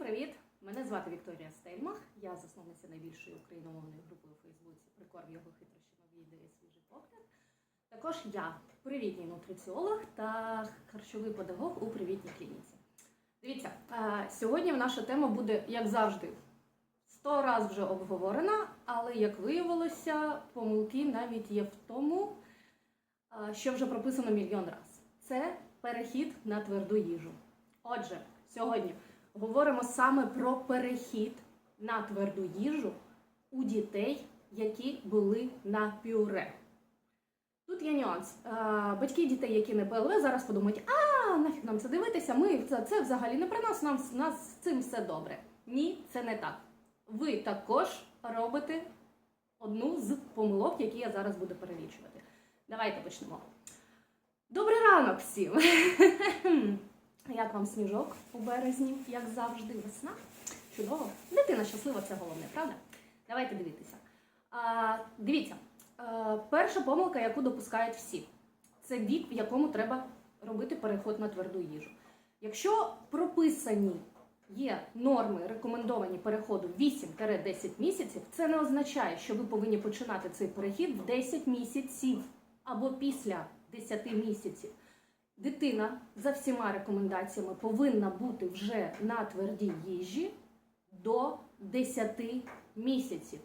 привіт! Мене звати Вікторія Стельмах. Я засновниця найбільшої україномовної групи у Фейсбуці Прикорм його хитрощі нові ідеї свіжий погляд. Також я привітній нутриціолог та харчовий педагог у привітній клініці. Дивіться, е, сьогодні наша тема буде, як завжди, сто раз вже обговорена, але як виявилося, помилки навіть є в тому, е, що вже прописано мільйон раз. Це перехід на тверду їжу. Отже, сьогодні говоримо саме про перехід на тверду їжу у дітей, які були на пюре. Тут є нюанс. Е, Батьки дітей, які не ПЛВ, зараз подумають, а нафіг нам це дивитися, ми це, взагалі не про нас, нам нас з цим все добре. Ні, це не так. Ви також робите одну з помилок, які я зараз буду перелічувати. Давайте почнемо. Добрий ранок всім! Як вам сніжок у березні, як завжди, весна? Чудово. Дитина щаслива, це головне, правда? Давайте дивитися. А, дивіться, а, перша помилка, яку допускають всі, це вік, в якому треба робити переход на тверду їжу. Якщо прописані є норми, рекомендовані переходу 8-10 місяців, це не означає, що ви повинні починати цей перехід в 10 місяців або після 10 місяців. Дитина за всіма рекомендаціями повинна бути вже на твердій їжі до 10 місяців.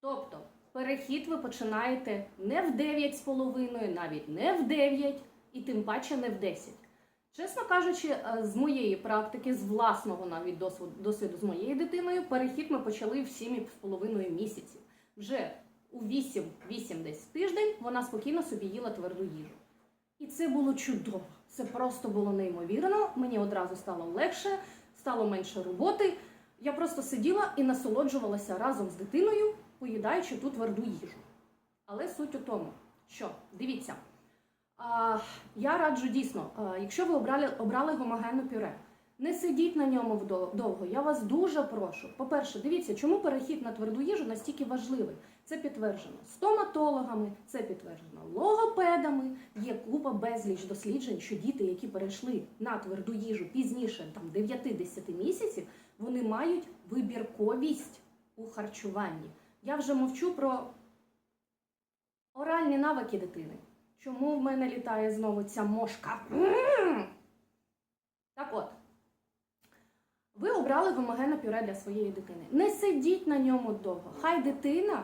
Тобто перехід ви починаєте не в 9,5, навіть не в 9 і тим паче не в 10. Чесно кажучи, е, з моєї практики, з власного навіть досвіду, з моєю дитиною, перехід ми почали в 7,5 місяців. Вже у 8-8 десь тиждень вона спокійно собі їла тверду їжу. І це було чудово. Це просто було неймовірно. Мені одразу стало легше, стало менше роботи. Я просто сиділа і насолоджувалася разом з дитиною, поїдаючи ту тверду їжу. Але суть у тому, що дивіться, я раджу дійсно, якщо ви обрали, обрали гомогенне пюре, не сидіть на ньому довго. Я вас дуже прошу. По-перше, дивіться, чому перехід на тверду їжу настільки важливий. Це підтверджено стоматологами, це підтверджено логопедами. Є купа безліч досліджень, що діти, які перейшли на тверду їжу пізніше, там 9-10 місяців, вони мають вибірковість у харчуванні. Я вже мовчу про оральні навики дитини. Чому в мене літає знову ця мошка? Так от, ви обрали гомогенне пюре для своєї дитини. Не сидіть на ньому довго. Хай дитина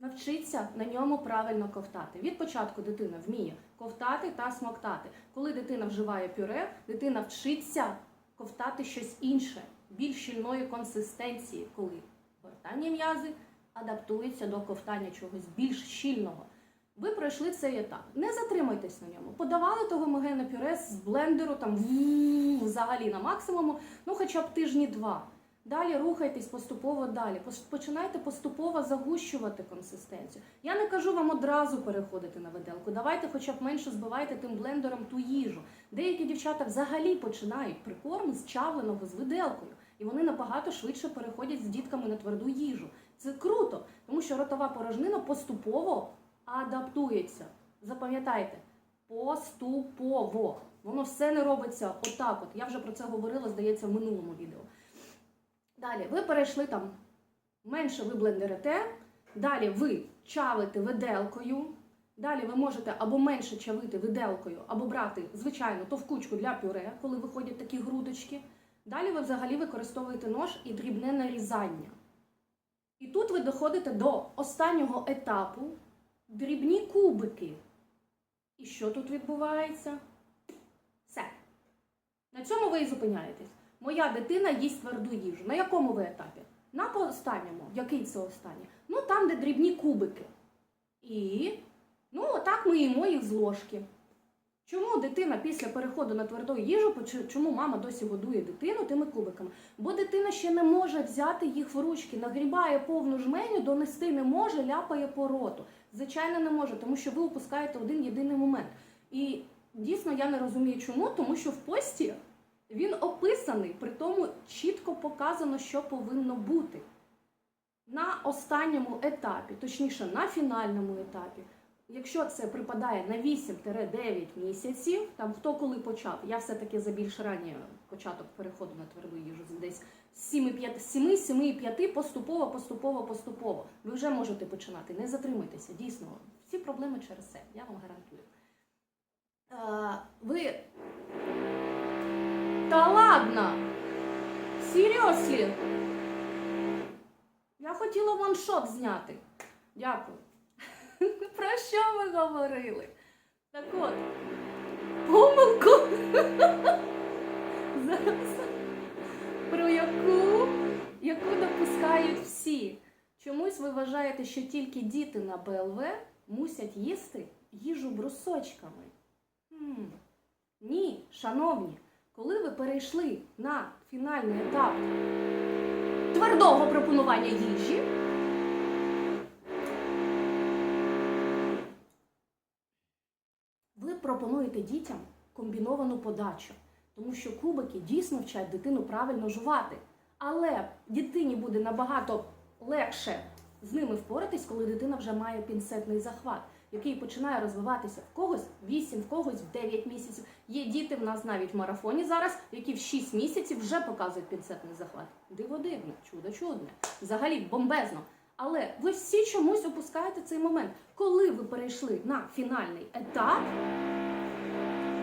навчиться на ньому правильно ковтати. Від початку дитина вміє ковтати та смоктати. Коли дитина вживає пюре, дитина вчиться ковтати щось інше, більш щільної консистенції, коли гортанні м'язи адаптуються до ковтання чогось більш щільного. Ви пройшли цей етап. Не затримуйтесь на ньому. Подавали то гомогенне пюре з блендеру там взагалі на максимуму, ну хоча б тижні два. Далі рухайтесь поступово далі. Починайте поступово загущувати консистенцію. Я не кажу вам одразу переходити на виделку. Давайте хоча б менше збивайте тим блендером ту їжу. Деякі дівчата взагалі починають прикорм з чавленого з виделкою, і вони набагато швидше переходять з дітками на тверду їжу. Це круто, тому що ротова порожнина поступово адаптується. Запам'ятайте, поступово. Воно все не робиться отак. От я вже про це говорила, здається, в минулому відео. Далі ви перейшли там, менше ви блендерите, далі ви чавите виделкою. Далі ви можете або менше чавити виделкою, або брати звичайну товкучку для пюре, коли виходять такі грудочки. Далі ви взагалі використовуєте нож і дрібне нарізання. І тут ви доходите до останнього етапу дрібні кубики. І що тут відбувається? Все. На цьому ви і зупиняєтесь. Моя дитина їсть тверду їжу. На якому ви етапі? На останньому. Який це останній? Ну там, де дрібні кубики. І ну, отак ми їмо їх з ложки. Чому дитина після переходу на тверду їжу, чому мама досі годує дитину тими кубиками? Бо дитина ще не може взяти їх в ручки, нагрібає повну жменю, донести не може, ляпає по роту. Звичайно, не може, тому що ви упускаєте один єдиний момент. І дійсно я не розумію, чому, тому що в пості він описаний, при тому чітко показано, що повинно бути. На останньому етапі, точніше на фінальному етапі, якщо це припадає на 8-9 місяців, там хто коли почав, я все-таки за більш ранній початок переходу на тверду їжу десь з 7-7,5 поступово, поступово, поступово. Ви вже можете починати. Не затримуйтеся, дійсно. Всі проблеми через це, я вам гарантую. Е, ви. Та ладно! Серйозлі! Я хотіла ваншот зняти. Дякую. Про що ви говорили? Так от, помилку. Зараз. Яку, яку допускають всі. Чомусь ви вважаєте, що тільки діти на БЛВ мусять їсти їжу брусочками. Хм. Ні, шановні, коли ви перейшли на фінальний етап твердого пропонування їжі, ви пропонуєте дітям комбіновану подачу, тому що кубики дійсно вчать дитину правильно жувати. Але дитині буде набагато легше з ними впоратись, коли дитина вже має пінцетний захват, який починає розвиватися в когось 8, в когось в 9 місяців. Є діти в нас навіть в марафоні зараз, які в 6 місяців вже показують пінцетний захват. Диво дивне, чудо чудне. Взагалі бомбезно. Але ви всі чомусь опускаєте цей момент. Коли ви перейшли на фінальний етап,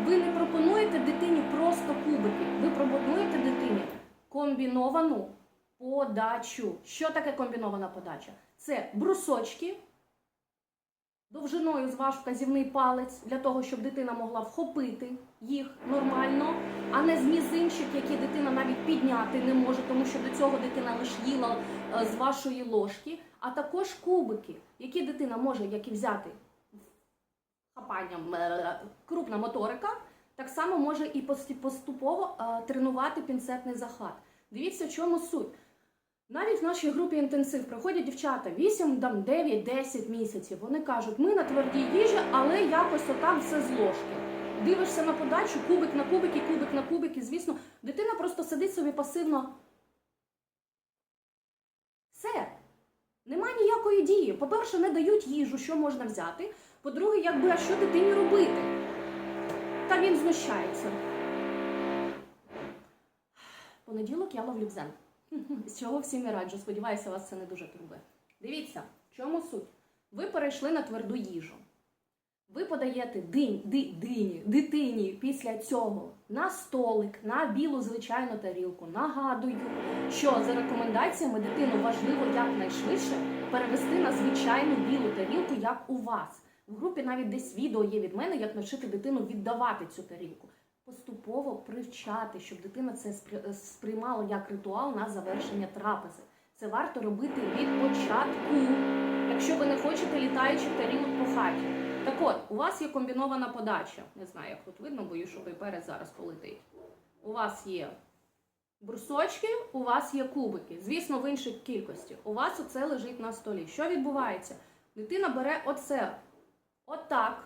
ви не пропонуєте дитині просто кубики, ви пропонуєте дитині комбіновану подачу. Що таке комбінована подача? Це брусочки довжиною з ваш вказівний палець для того, щоб дитина могла вхопити їх нормально, а не з мізинчик, які дитина навіть підняти не може, тому що до цього дитина лише їла е, з вашої ложки, а також кубики, які дитина може як і взяти хапанням е, крупна моторика, так само може і поступово е, тренувати пінцетний захват. Дивіться, в чому суть. Навіть в нашій групі інтенсив приходять дівчата 8, там, 9, 10 місяців. Вони кажуть, ми на твердій їжі, але якось отак все з ложки. Дивишся на подачу, кубик на кубик і кубик на кубик, і звісно, дитина просто сидить собі пасивно. Все. Нема ніякої дії. По-перше, не дають їжу, що можна взяти. По-друге, якби, а що дитині робити? Та він знущається. Понеділок я ловлю дзен. З чого всім і раджу. Сподіваюся, вас це не дуже турбує. Дивіться, в чому суть? Ви перейшли на тверду їжу. Ви подаєте динь, ди, дині, дитині після цього на столик, на білу звичайну тарілку. Нагадую, що за рекомендаціями дитину важливо якнайшвидше перевести на звичайну білу тарілку, як у вас. В групі навіть десь відео є від мене, як навчити дитину віддавати цю тарілку. Поступово привчати, щоб дитина це сприймала як ритуал на завершення трапези. Це варто робити від початку, якщо ви не хочете літаючих тарілок по хаті. Так от, у вас є комбінована подача. Не знаю, як тут видно, бою, що той перець зараз полетить. У вас є брусочки, у вас є кубики. Звісно, в іншій кількості. У вас оце лежить на столі. Що відбувається? Дитина бере оце. Отак.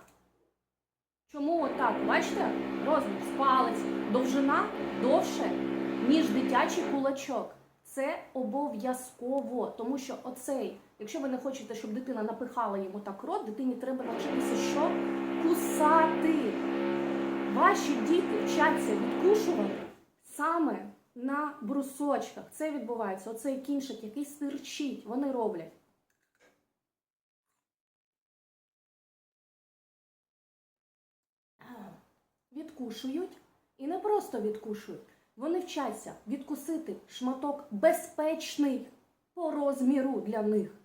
Чому отак? Бачите? Розмір палець, довжина довше, ніж дитячий кулачок. Це обов'язково, тому що оцей, якщо ви не хочете, щоб дитина напихала йому так рот, дитині треба навчитися що? Кусати. Ваші діти вчаться відкушувати саме на брусочках. Це відбувається. Оцей кінчик, який стирчить, вони роблять. Відкушують і не просто відкушують. Вони вчаться відкусити шматок безпечний по розміру для них.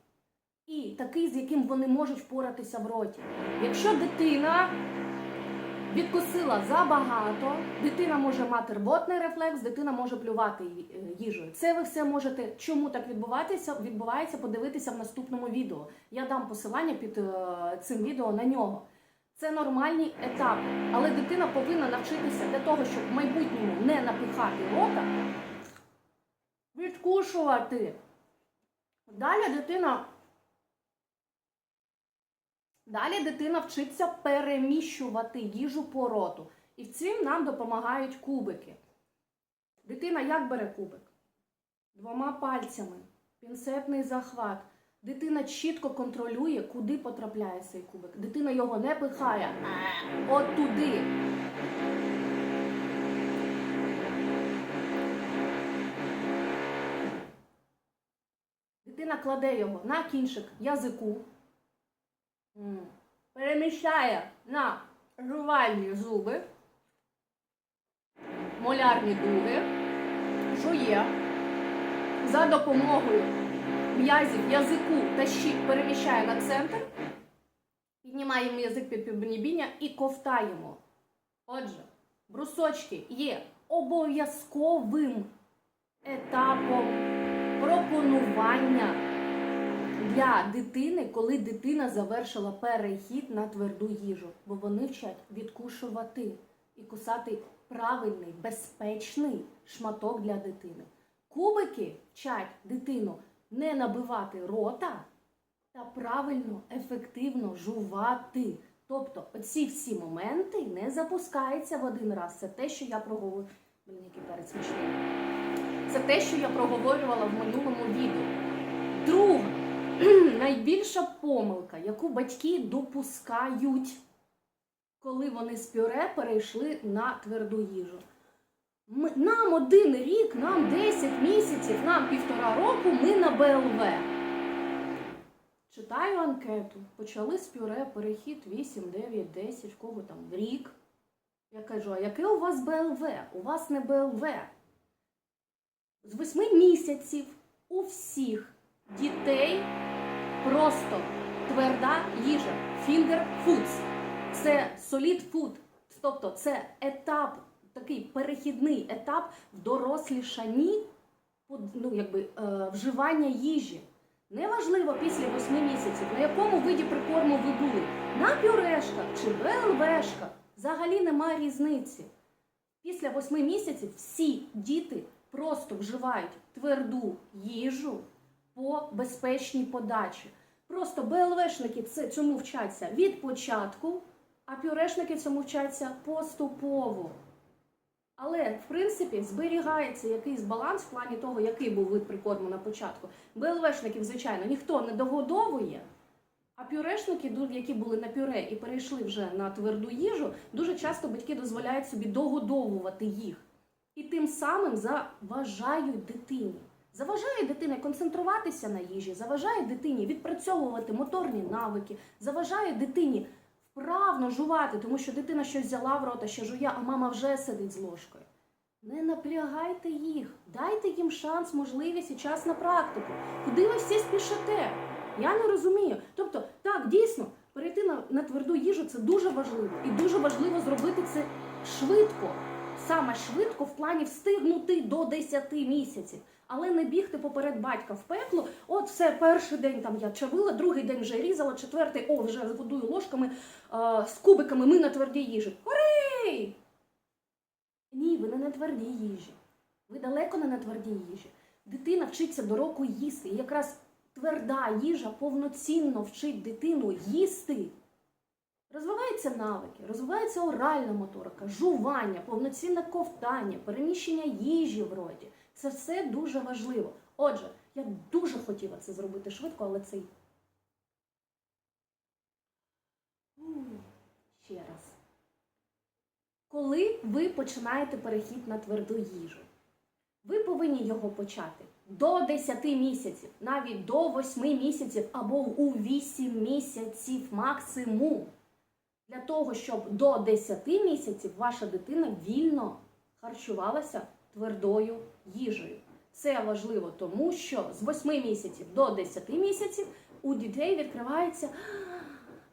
І такий, з яким вони можуть впоратися в роті. Якщо дитина відкусила забагато, дитина може мати рвотний рефлекс, дитина може плювати е, їжею. Це ви все можете, чому так відбуватися, відбувається, подивитися в наступному відео. Я дам посилання під е, цим відео на нього. Це нормальні етапи, але дитина повинна навчитися для того, щоб в майбутньому не напихати рота, відкушувати. Далі дитина. Далі дитина вчиться переміщувати їжу по роту. І в цим нам допомагають кубики. Дитина як бере кубик? Двома пальцями. Пінцетний захват. Дитина чітко контролює, куди потрапляє цей кубик. Дитина його не пихає. От туди. Дитина кладе його на кінчик язику, переміщає на жувальні зуби, молярні дуги, жує за допомогою м'язів язику та щік переміщає на центр, піднімаємо язик під підбіння і ковтаємо. Отже, брусочки є обов'язковим етапом пропонування для дитини, коли дитина завершила перехід на тверду їжу, бо вони вчать відкушувати і кусати правильний, безпечний шматок для дитини. Кубики вчать дитину не набивати рота та правильно, ефективно жувати. Тобто, оці всі моменти не запускаються в один раз. Це те, що я проговорю. Це те, що я проговорювала в минулому відео. Друга найбільша помилка, яку батьки допускають, коли вони з пюре перейшли на тверду їжу. Ми, нам один рік, нам 10 місяців, нам півтора року, ми на БЛВ. Читаю анкету. Почали з пюре, перехід 8, 9, 10, в кого там рік. Я кажу, а яке у вас БЛВ? У вас не БЛВ. З 8 місяців у всіх дітей просто тверда їжа. Finger foods. Це solid food. Тобто це етап, такий перехідний етап в дорослішанні ну, якби, е, вживання їжі. Неважливо після 8 місяців, на якому виді прикорму ви були, на пюрешках чи БЛВшках, взагалі немає різниці. Після 8 місяців всі діти просто вживають тверду їжу по безпечній подачі. Просто БЛВшники це- цьому вчаться від початку, а пюрешники цьому вчаться поступово. Але, в принципі, зберігається якийсь баланс в плані того, який був вид прикорму на початку. БЛВшників, звичайно, ніхто не догодовує, а пюрешники, які були на пюре і перейшли вже на тверду їжу, дуже часто батьки дозволяють собі догодовувати їх. І тим самим заважають дитині. Заважає дитині концентруватися на їжі, заважає дитині відпрацьовувати моторні навики, заважає дитині вправно жувати, тому що дитина щось взяла в рота, ще жує, а мама вже сидить з ложкою. Не напрягайте їх, дайте їм шанс, можливість і час на практику. Куди ви всі спішите? Я не розумію. Тобто, так, дійсно, перейти на, на тверду їжу це дуже важливо. І дуже важливо зробити це швидко. Саме швидко в плані встигнути до 10 місяців. Але не бігти поперед батька в пекло. От все, перший день там я чавила, другий день вже різала, четвертий, о, вже годую ложками е, з кубиками. Ми на твердій їжі. Хорей! Ні, ви не на твердій їжі. Ви далеко не на твердій їжі. Дитина вчиться до року їсти. І якраз тверда їжа повноцінно вчить дитину їсти. Розвиваються навики, розвивається оральна моторика, жування, повноцінне ковтання, переміщення їжі в роті. Це все дуже важливо. Отже, я дуже хотіла це зробити швидко, але це. Ще раз. Коли ви починаєте перехід на тверду їжу, ви повинні його почати до 10 місяців, навіть до 8 місяців або у 8 місяців максимум. Для того, щоб до 10 місяців ваша дитина вільно харчувалася твердою їжею. Це важливо, тому що з 8 місяців до 10 місяців у дітей відкривається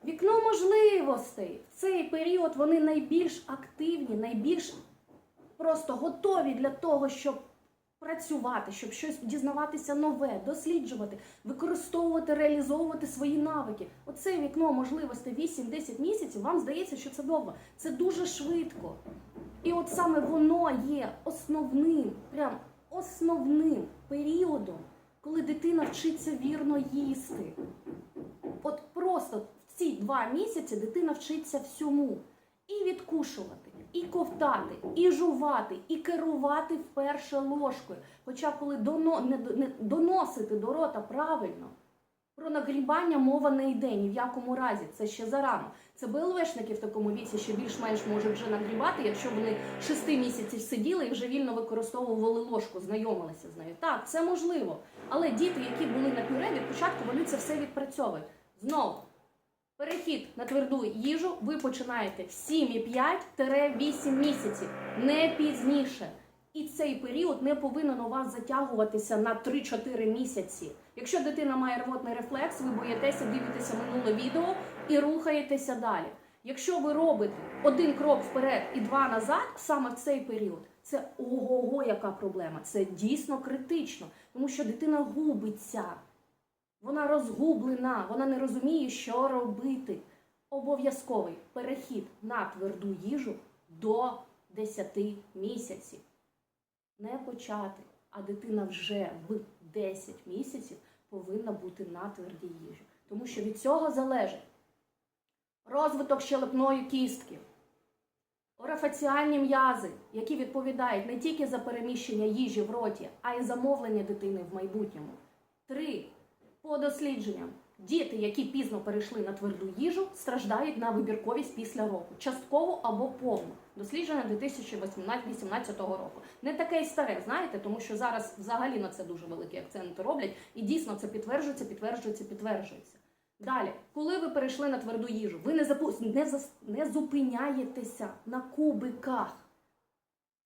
вікно можливостей. В цей період вони найбільш активні, найбільш просто готові для того, щоб працювати, щоб щось дізнаватися нове, досліджувати, використовувати, реалізовувати свої навики. Оце вікно можливостей 8-10 місяців. Вам здається, що це довго. Це дуже швидко. І от саме воно є основним, прям основним періодом, коли дитина вчиться вірно їсти. От просто в ці два місяці дитина вчиться всьому. І відкушувати, і ковтати, і жувати, і керувати вперше ложкою. Хоча коли доно, не, не, доносити до рота правильно, Про нагрібання мова не йде ні в якому разі. Це ще зарано. Це БЛВшники в такому віці ще більш-менш можуть вже нагрібати, якщо вони 6 місяців сиділи і вже вільно використовували ложку, знайомилися з нею. Так, це можливо. Але діти, які були на пюре, від початку вони це все відпрацьовують. Знову. Перехід на тверду їжу ви починаєте в 7,5-8 місяців, не пізніше. І цей період не повинен у вас затягуватися на 3-4 місяці. Якщо дитина має рвотний рефлекс, ви боїтеся, дивитеся минуле відео і рухаєтеся далі. Якщо ви робите один крок вперед і два назад, саме в цей період, це ого-го, яка проблема. Це дійсно критично, тому що дитина губиться. Вона розгублена, вона не розуміє, що робити. Обов'язковий перехід на тверду їжу до 10 місяців. Не почати, а дитина вже в 10 місяців повинна бути на твердій їжі. Тому що від цього залежить розвиток щелепної кістки, орафаціальні м'язи, які відповідають не тільки за переміщення їжі в роті, а й за мовлення дитини в майбутньому. Три. По дослідженням, діти, які пізно перейшли на тверду їжу, страждають на вибірковість після року, частково або повну. Дослідження 2018 року. Не таке й старе, знаєте, тому що зараз взагалі на це дуже великі акценти роблять, і дійсно це підтверджується, підтверджується, підтверджується. Далі, коли ви перейшли на тверду їжу, ви не запу... не, зас... не зупиняєтеся на кубиках.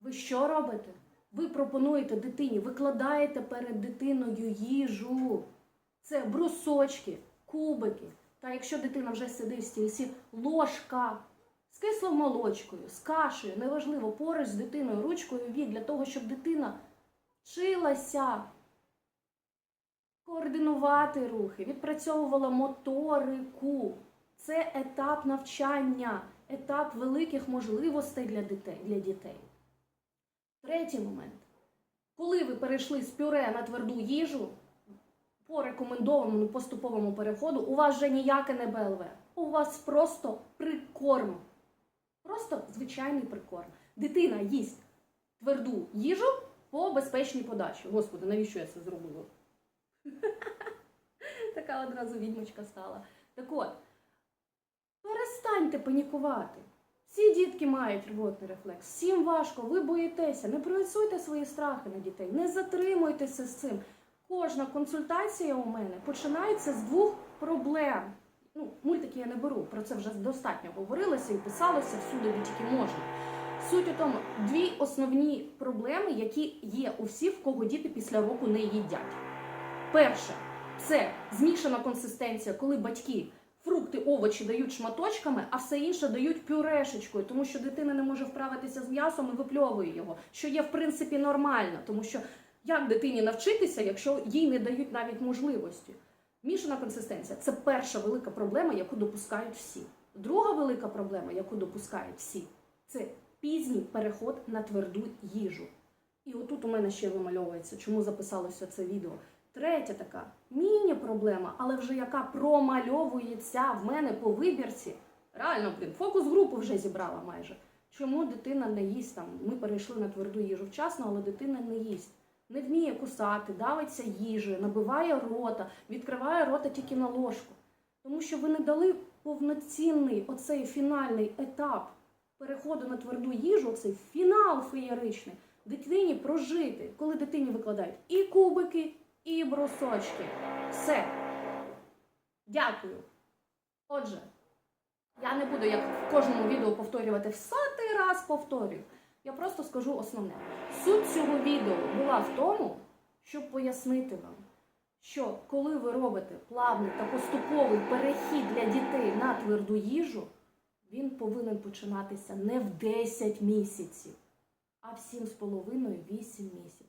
Ви що робите? Ви пропонуєте дитині, викладаєте перед дитиною їжу. Це брусочки, кубики. Та якщо дитина вже сидить в стільці, ложка з кислою молочкою, з кашею, неважливо, поруч з дитиною, ручкою вік, для того, щоб дитина вчилася координувати рухи, відпрацьовувала моторику. Це етап навчання, етап великих можливостей для дітей. Для дітей. Третій момент. Коли ви перейшли з пюре на тверду їжу, по рекомендованому поступовому переходу, у вас вже ніяке не БЛВ. У вас просто прикорм. Просто звичайний прикорм. Дитина їсть тверду їжу по безпечній подачі. Господи, навіщо я це зробила? Така одразу відьмочка стала. Так от, перестаньте панікувати. Всі дітки мають рвотний рефлекс, всім важко, ви боїтеся, не проєцуйте свої страхи на дітей, не затримуйтеся з цим. Кожна консультація у мене починається з двох проблем. Ну, мультики я не беру, про це вже достатньо говорилося і писалося всюди, де тільки можна. Суть у тому, дві основні проблеми, які є у всіх, в кого діти після року не їдять. Перше, це змішана консистенція, коли батьки фрукти, овочі дають шматочками, а все інше дають пюрешечкою, тому що дитина не може вправитися з м'ясом і випльовує його, що є в принципі нормально, тому що як дитині навчитися, якщо їй не дають навіть можливості? Мішана консистенція це перша велика проблема, яку допускають всі. Друга велика проблема, яку допускають всі, це пізній переход на тверду їжу. І отут у мене ще вимальовується, чому записалося це відео. Третя така міні-проблема, але вже яка промальовується в мене по вибірці. Реально, блін, фокус-групу вже зібрала майже. Чому дитина не їсть там? Ми перейшли на тверду їжу вчасно, але дитина не їсть. Не вміє кусати, давиться їжею, набиває рота, відкриває рота тільки на ложку. Тому що ви не дали повноцінний оцей фінальний етап переходу на тверду їжу, оцей фінал феєричний, дитині прожити, коли дитині викладають і кубики, і брусочки. Все. Дякую. Отже, я не буду як в кожному відео повторювати в сотий раз повторюю. Я просто скажу основне. Суть цього відео була в тому, щоб пояснити вам, що коли ви робите плавний та поступовий перехід для дітей на тверду їжу, він повинен починатися не в 10 місяців, а в 7,5-8 місяців.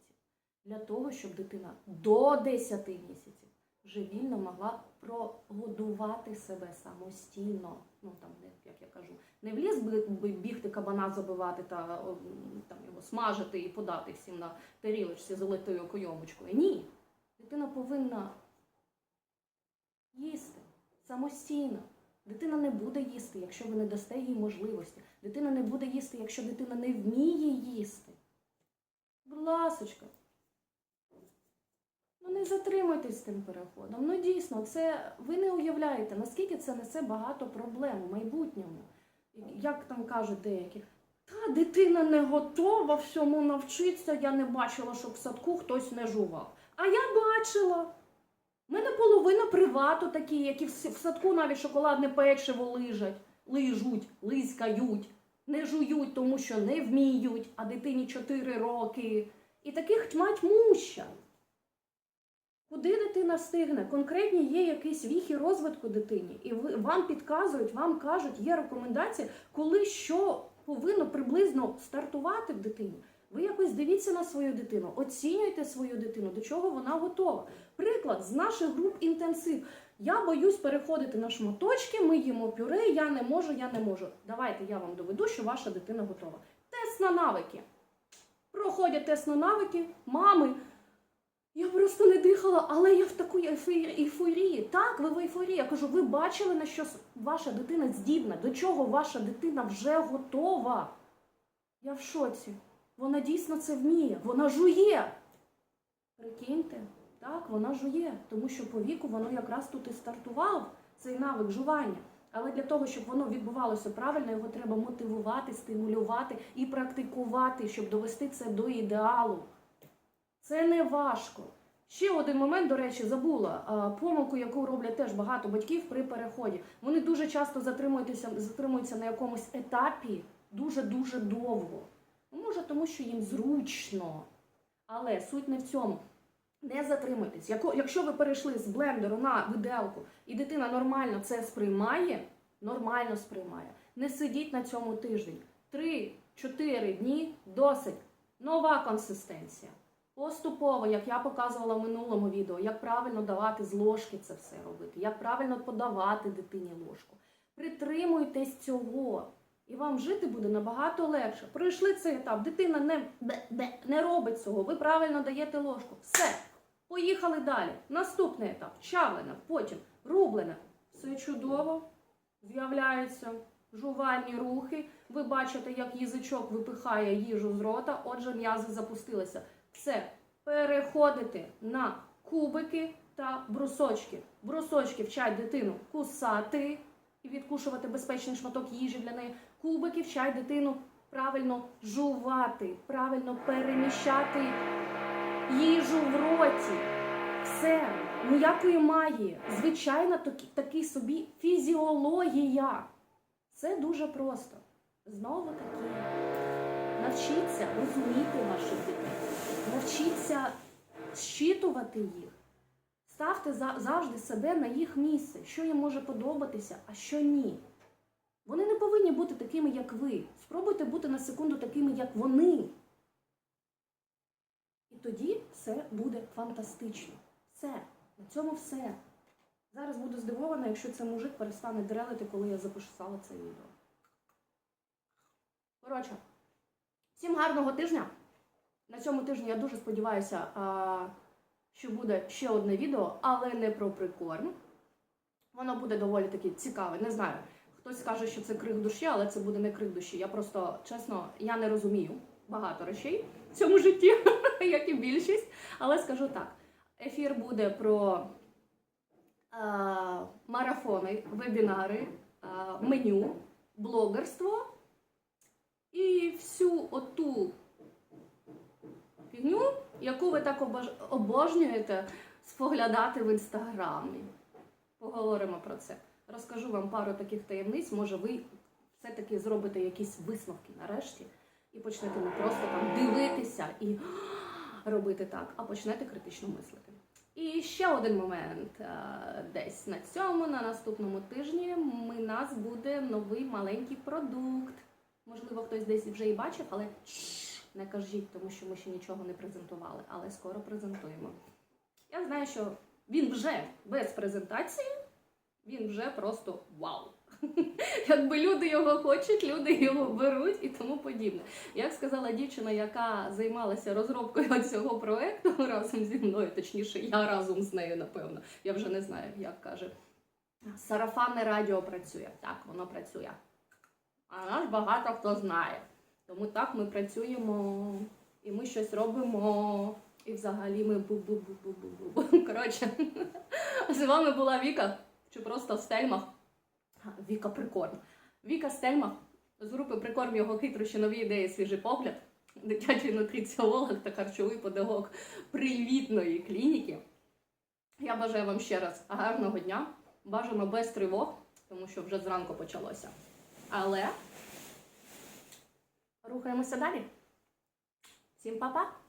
Для того, щоб дитина до 10 місяців вже вільно могла прогодувати себе самостійно. Ну там, як я кажу, не в ліс би- бігти кабана забивати та там його смажити і подати всім на тарілочці золотою койомочкою. Ні. Дитина повинна їсти самостійно. Дитина не буде їсти, якщо ви не дасте їй можливості. Дитина не буде їсти, якщо дитина не вміє їсти. Будь ласочка. Не затримуйтесь з тим переходом. Ну дійсно, це ви не уявляєте, наскільки це несе багато проблем у майбутньому. Як там кажуть деякі, та дитина не готова всьому навчитися, я не бачила, щоб в садку хтось не жував. А я бачила. У мене половина привату такі, які в садку навіть шоколадне печиво лижать, лижуть, лискають, не жують, тому що не вміють, а дитині 4 роки. І таких тьма тьмуща. Куди дитина встигне? Конкретні є якісь віхи розвитку дитині, і вам підказують, вам кажуть, є рекомендації, коли що повинно приблизно стартувати в дитині. Ви якось дивіться на свою дитину, оцінюйте свою дитину, до чого вона готова. Приклад з наших груп інтенсив. Я боюсь переходити на шматочки, ми їмо пюре, я не можу, я не можу. Давайте я вам доведу, що ваша дитина готова. Тест на навики. Проходять тест на навики, мами. Я просто не дихала, але я в такій ейфорії-. Так, ви в ейфорії. Я кажу, ви бачили, на що ваша дитина здібна, до чого ваша дитина вже готова. Я в шоці. Вона дійсно це вміє, вона жує. Прикиньте, так, вона жує, тому що по віку воно якраз тут і стартував, цей навик жування. Але для того, щоб воно відбувалося правильно, його треба мотивувати, стимулювати і практикувати, щоб довести це до ідеалу. Це не важко. Ще один момент, до речі, забула помилку, яку роблять теж багато батьків при переході. Вони дуже часто затримуються, затримуються на якомусь етапі дуже-дуже довго. Ну, може, тому що їм зручно. Але суть не в цьому. Не затримуйтесь. Якщо ви перейшли з блендеру на виделку, і дитина нормально це сприймає, нормально сприймає. Не сидіть на цьому тиждень. 3-4 дні досить. Нова консистенція. Поступово, як я показувала в минулому відео, як правильно давати з ложки це все робити, як правильно подавати дитині ложку. Притримуйтесь цього, і вам жити буде набагато легше. Пройшли цей етап, дитина не, не робить цього, ви правильно даєте ложку. Все, поїхали далі. Наступний етап чавлена, потім рублена. Все чудово, з'являються жувальні рухи. Ви бачите, як язичок випихає їжу з рота, отже, м'язи запустилися. Все, переходите на кубики та брусочки. Брусочки вчать дитину кусати і відкушувати безпечний шматок їжі для неї. Кубики вчать дитину правильно жувати, правильно переміщати їжу в роті. Все, ніякої магії. Звичайна такий собі фізіологія. Це дуже просто. Знову таки, навчіться розуміти ваших дітей, навчіться щитувати їх. Ставте завжди себе на їх місце, що їм може подобатися, а що ні. Вони не повинні бути такими, як ви. Спробуйте бути на секунду такими, як вони. І тоді все буде фантастично. Все. На цьому все. Зараз буду здивована, якщо цей мужик перестане дрелити, коли я записала це відео. Коротше, всім гарного тижня. На цьому тижні я дуже сподіваюся, що буде ще одне відео, але не про прикорм. Воно буде доволі таки цікаве. Не знаю. Хтось скаже, що це крик душі, але це буде не крик душі. Я просто, чесно, я не розумію багато речей в цьому житті, як і більшість. Але скажу так: ефір буде про е, марафони, вебінари, е, меню, блогерство і всю оту фігню, яку ви так обож- обожнюєте споглядати в інстаграмі. Поговоримо про це. Розкажу вам пару таких таємниць. Може, ви все-таки зробите якісь висновки нарешті і почнете не просто там дивитися і робити так, а почнете критично мислити. І ще один момент. Е, Десь на цьому, на наступному тижні, ми, нас буде новий маленький продукт. Можливо, хтось десь вже і бачив, але не кажіть, тому що ми ще нічого не презентували, але скоро презентуємо. Я знаю, що він вже без презентації, він вже просто вау. Якби люди його хочуть, люди його беруть і тому подібне. Як сказала дівчина, яка займалася розробкою цього проекту разом зі мною, точніше, я разом з нею, напевно. Я вже не знаю, як каже. Сарафанне радіо працює. Так, воно працює. А нас багато хто знає. Тому так ми працюємо, і ми щось робимо, І взагалі ми бу-бу-бу-бу-бу-бу. Коротше, з вами була Віка, чи просто Стельмах. Віка Прикорм. Віка Стельмах з групи Прикорм його хитрощі нові ідеї, свіжий погляд. Дитячий нутриціолог та харчовий педагог привітної клініки. Я бажаю вам ще раз гарного дня. Бажано без тривог, тому що вже зранку почалося. Але рухаємося далі. Всім па-па!